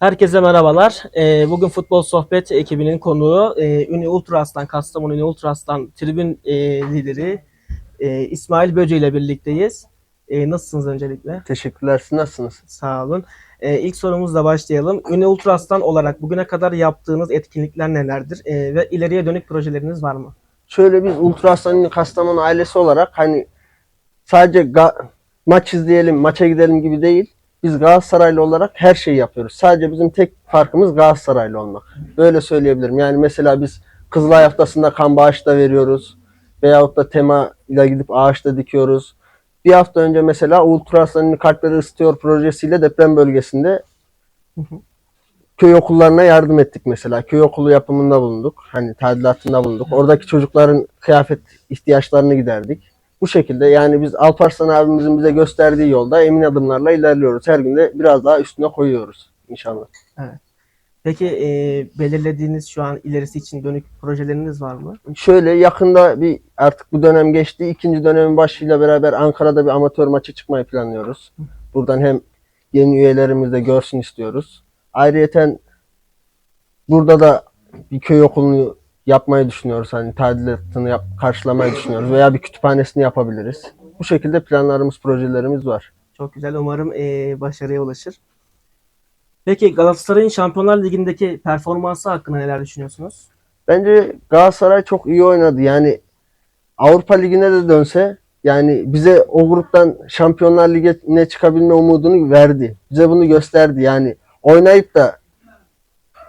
Herkese merhabalar. Ee, bugün Futbol Sohbet ekibinin konuğu e, Ünlü Ultras'tan, Kastamonu Ünlü Ultras'tan tribün e, lideri e, İsmail Böce ile birlikteyiz. E, nasılsınız öncelikle? Teşekkürler. Siz nasılsınız? Sağ olun. E, ilk sorumuzla başlayalım. Ünlü Ultras'tan olarak bugüne kadar yaptığınız etkinlikler nelerdir? E, ve ileriye dönük projeleriniz var mı? Şöyle biz Ultrasan Kastamonu ailesi olarak hani sadece ga- maç izleyelim, maça gidelim gibi değil. Biz Galatasaraylı olarak her şeyi yapıyoruz. Sadece bizim tek farkımız Galatasaraylı olmak. Böyle söyleyebilirim. Yani mesela biz Kızılay haftasında kan bağışı da veriyoruz. Veyahut da tema ile gidip ağaçta dikiyoruz. Bir hafta önce mesela Ultrasan'ın Kalpleri Isıtıyor projesiyle deprem bölgesinde köy okullarına yardım ettik mesela. Köy okulu yapımında bulunduk. Hani tadilatında bulunduk. Oradaki çocukların kıyafet ihtiyaçlarını giderdik. Bu şekilde yani biz Alparslan abimizin bize gösterdiği yolda emin adımlarla ilerliyoruz. Her gün de biraz daha üstüne koyuyoruz inşallah. Peki e, belirlediğiniz şu an ilerisi için dönük projeleriniz var mı? Şöyle yakında bir artık bu dönem geçti. İkinci dönemin başıyla beraber Ankara'da bir amatör maçı çıkmayı planlıyoruz. Buradan hem yeni üyelerimiz de görsün istiyoruz. Ayrıyeten burada da bir köy okulunu yapmayı düşünüyoruz. Hani tadilatını yap, karşılamayı düşünüyoruz. Veya bir kütüphanesini yapabiliriz. Bu şekilde planlarımız, projelerimiz var. Çok güzel. Umarım e, başarıya ulaşır. Peki Galatasaray'ın Şampiyonlar Ligi'ndeki performansı hakkında neler düşünüyorsunuz? Bence Galatasaray çok iyi oynadı. Yani Avrupa Ligi'ne de dönse yani bize o gruptan Şampiyonlar Ligi'ne çıkabilme umudunu verdi. Bize bunu gösterdi. Yani oynayıp da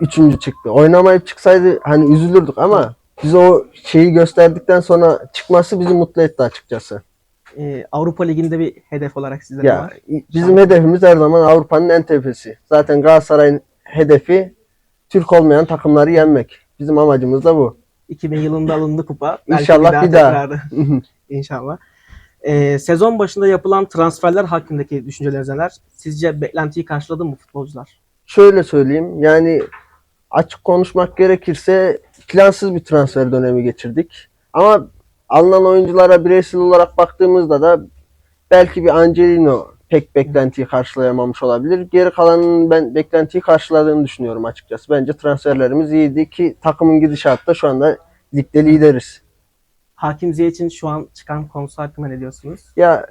üçüncü çıktı. Oynamayıp çıksaydı hani üzülürdük ama bize o şeyi gösterdikten sonra çıkması bizi mutlu etti açıkçası. E, Avrupa Ligi'nde bir hedef olarak sizde ne Ya var? bizim hedefimiz her zaman Avrupa'nın en tepesi. Zaten Galatasaray'ın hedefi Türk olmayan takımları yenmek. Bizim amacımız da bu. 2000 yılında alındı kupa. Belki İnşallah bir daha. tekrarı. İnşallah. E, sezon başında yapılan transferler hakkındaki düşünceleriniz neler? Sizce beklentiyi karşıladı mı futbolcular? Şöyle söyleyeyim yani açık konuşmak gerekirse plansız bir transfer dönemi geçirdik. Ama alınan oyunculara bireysel olarak baktığımızda da belki bir Angelino pek beklentiyi karşılayamamış olabilir. Geri kalanının ben beklentiyi karşıladığını düşünüyorum açıkçası. Bence transferlerimiz iyiydi ki takımın gidişatı da şu anda ligde lideriz. Hakim Ziyech'in şu an çıkan konusu hakkında ne diyorsunuz? Ya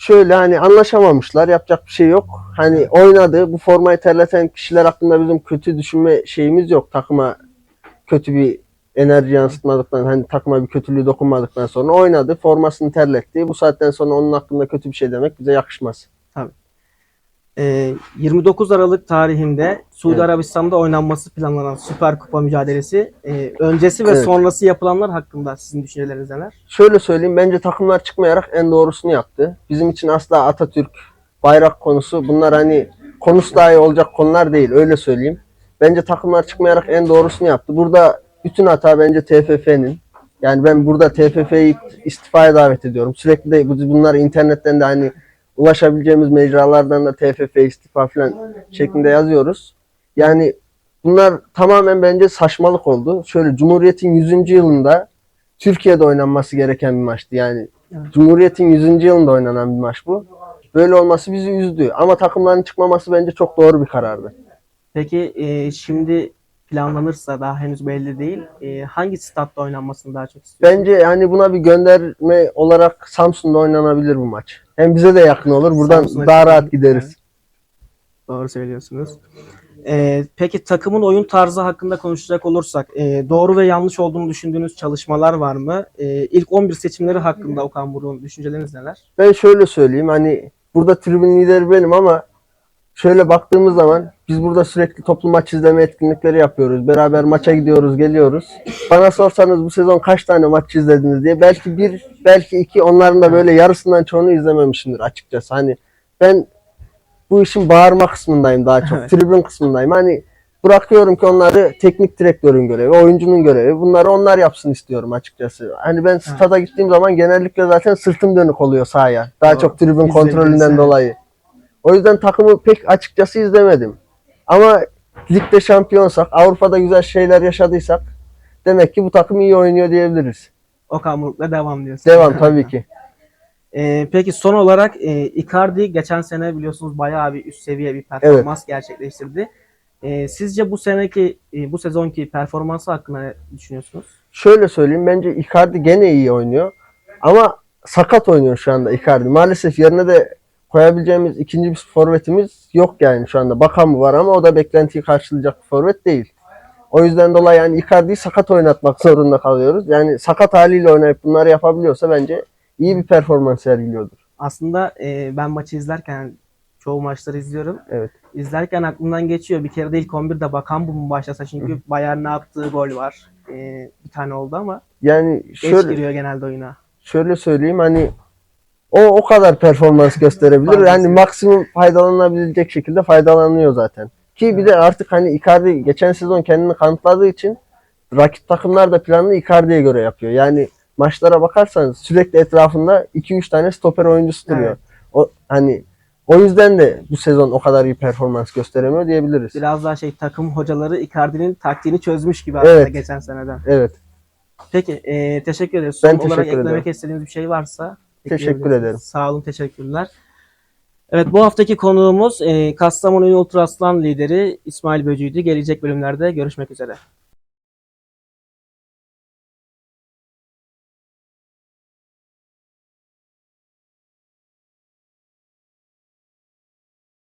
şöyle hani anlaşamamışlar yapacak bir şey yok. Hani oynadı bu formayı terleten kişiler hakkında bizim kötü düşünme şeyimiz yok. Takıma kötü bir enerji yansıtmadıktan hani takıma bir kötülüğü dokunmadıktan sonra oynadı. Formasını terletti. Bu saatten sonra onun hakkında kötü bir şey demek bize yakışmaz. E, 29 Aralık tarihinde Suudi Evet. Arabistan'da oynanması planlanan Süper Kupa mücadelesi e, öncesi ve Evet. sonrası yapılanlar hakkında sizin düşünceleriniz neler? Şöyle söyleyeyim bence takımlar çıkmayarak en doğrusunu yaptı. Bizim için asla Atatürk, bayrak konusu bunlar hani konusu dahi olacak konular değil öyle söyleyeyim. Bence takımlar çıkmayarak en doğrusunu yaptı. Burada bütün hata bence TFF'nin. Yani ben burada TFF'yi istifaya davet ediyorum. Sürekli de bu- bunlar internetten de hani ulaşabileceğimiz mecralardan da TFF istifa falan şeklinde yazıyoruz. Yani bunlar tamamen bence saçmalık oldu. Şöyle Cumhuriyet'in 100. yılında Türkiye'de oynanması gereken bir maçtı. Yani Evet. Cumhuriyet'in 100. yılında oynanan bir maç bu. Böyle olması bizi üzdü. Ama takımların çıkmaması bence çok doğru bir karardı. Peki e, şimdi planlanırsa daha henüz belli değil. E, hangi statta oynanmasını daha çok istiyorsunuz? Bence yani buna bir gönderme olarak Samsun'da oynanabilir bu maç. Hem bize de yakın olur. Buradan Samsun'a daha çıkalım. rahat gideriz. Doğru söylüyorsunuz. E, peki takımın oyun tarzı hakkında konuşacak olursak e, doğru ve yanlış olduğunu düşündüğünüz çalışmalar var mı? E, ilk 11 seçimleri hakkında Okan Buruk'un düşünceleriniz neler? Ben şöyle söyleyeyim hani burada tribün lideri benim ama şöyle baktığımız zaman biz burada sürekli toplu maç izleme etkinlikleri yapıyoruz. Beraber maça gidiyoruz, geliyoruz. Bana sorsanız bu sezon kaç tane maç izlediniz diye belki bir, belki iki onların da böyle yarısından çoğunu izlememişimdir açıkçası. Hani ben bu işin bağırma kısmındayım daha çok. Evet. Tribün kısmındayım. Hani bırakıyorum ki onları teknik direktörün görevi, oyuncunun görevi. Bunları onlar yapsın istiyorum açıkçası. Hani ben stada gittiğim zaman genellikle zaten sırtım dönük oluyor sahaya. Daha Doğru. çok tribün İzlediniz, kontrolünden dolayı. O yüzden takımı pek açıkçası izlemedim. Ama ligde şampiyonsak, Avrupa'da güzel şeyler yaşadıysak demek ki bu takım iyi oynuyor diyebiliriz. Okan Buruk'la devam diyorsunuz. Devam tabii ki. Ee, peki son olarak e, Icardi geçen sene biliyorsunuz bayağı bir üst seviye bir performans gerçekleştirdi. Ee, sizce bu seneki e, bu sezonki performansı hakkında ne düşünüyorsunuz? Şöyle söyleyeyim bence Icardi gene iyi oynuyor. Ama sakat oynuyor şu anda Icardi. Maalesef yerine de koyabileceğimiz ikinci bir forvetimiz yok yani şu anda. Bakan var ama o da beklentiyi karşılayacak bir forvet değil. O yüzden dolayı yani Icardi'yi sakat oynatmak zorunda kalıyoruz. Yani sakat haliyle oynayıp bunları yapabiliyorsa bence iyi bir performans sergiliyordur. Aslında e, ben maçı izlerken çoğu maçları izliyorum. Evet. İzlerken aklımdan geçiyor. Bir kere de ilk 11'de bakan bu mu başlasa çünkü Bayern'in attığı gol var. Ee, bir tane oldu ama Yani geç şöyle giriyor genelde oyuna. şöyle söyleyeyim hani o o kadar performans gösterebilir. Yani maksimum faydalanabilecek şekilde faydalanıyor zaten. Ki bir de artık hani Icardi geçen sezon kendini kanıtladığı için rakip takımlar da planını Icardi'ye göre yapıyor. Yani maçlara bakarsanız sürekli etrafında 2-3 tane stoper oyuncusu duruyor. Evet. O hani o yüzden de bu sezon o kadar iyi performans gösteremiyor diyebiliriz. Biraz daha şey takım hocaları Icardi'nin taktiğini çözmüş gibi aslında Evet. geçen seneden. Evet. Peki e, teşekkür ederiz. Ben Son olarak teşekkür eklemek ederim. istediğiniz bir şey varsa Teşekkür ederim. Sağ olun teşekkürler. Evet bu haftaki konuğumuz e, Kastamonu Ultraslan lideri İsmail Böcü'ydü. Gelecek bölümlerde görüşmek üzere.